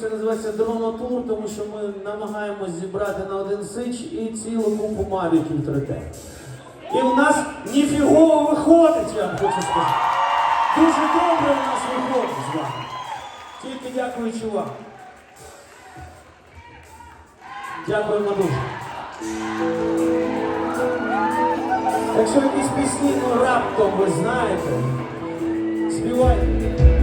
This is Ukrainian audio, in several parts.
Це називається Драматур, тому що ми намагаємось зібрати на один сич і цілу купу мавіків 3Т. І в нас ніфігово виходить, я хочу сказати. Дуже добре в нас виходить з вами. Тільки дякуючи вам. Дякуємо дуже. Якщо якісь пісні, ну раптом ви знаєте, співайте.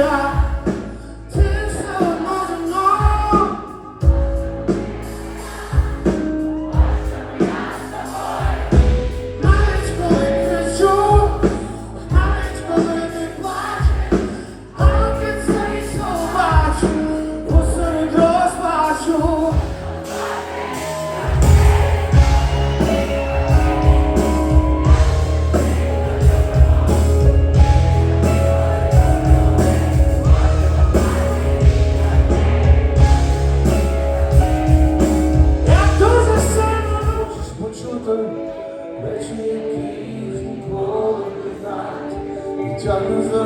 yeah. canınızı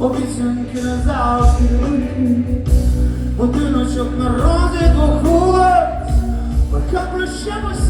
Обіцянки не завжди будиночок на розі двох вулиць, поки прощемось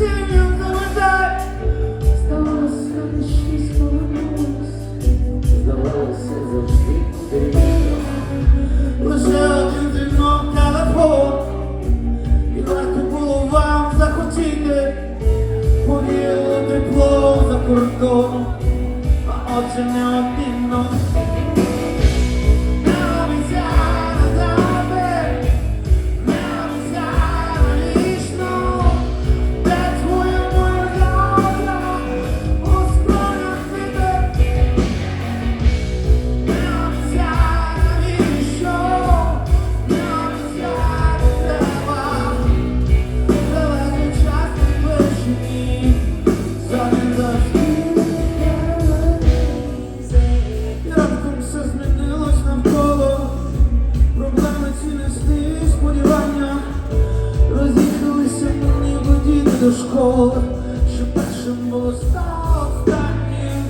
що першим було стало останнім.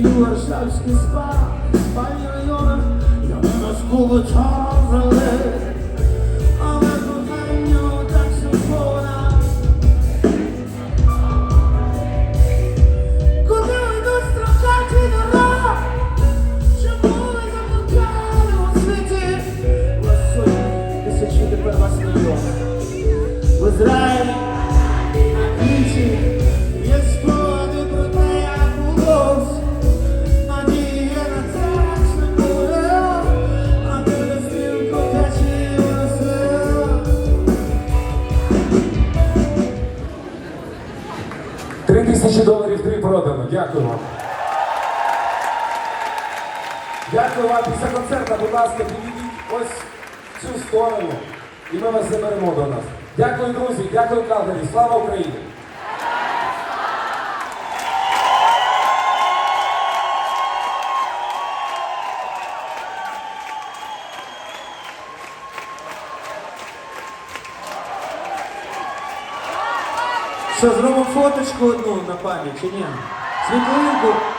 І Варшавський спа, спальні райони, я не нас час залив, Три тисячі доларів три продано. Дякую вам. Дякую вам після концерту, будь ласка, підійдіть ось в цю сторону. І ми вас заберемо до нас. Дякую, друзі, дякую, Калгарі. Слава Україні! Що, зробимо фоточку одну на пам'ять чи ні? Світлинку.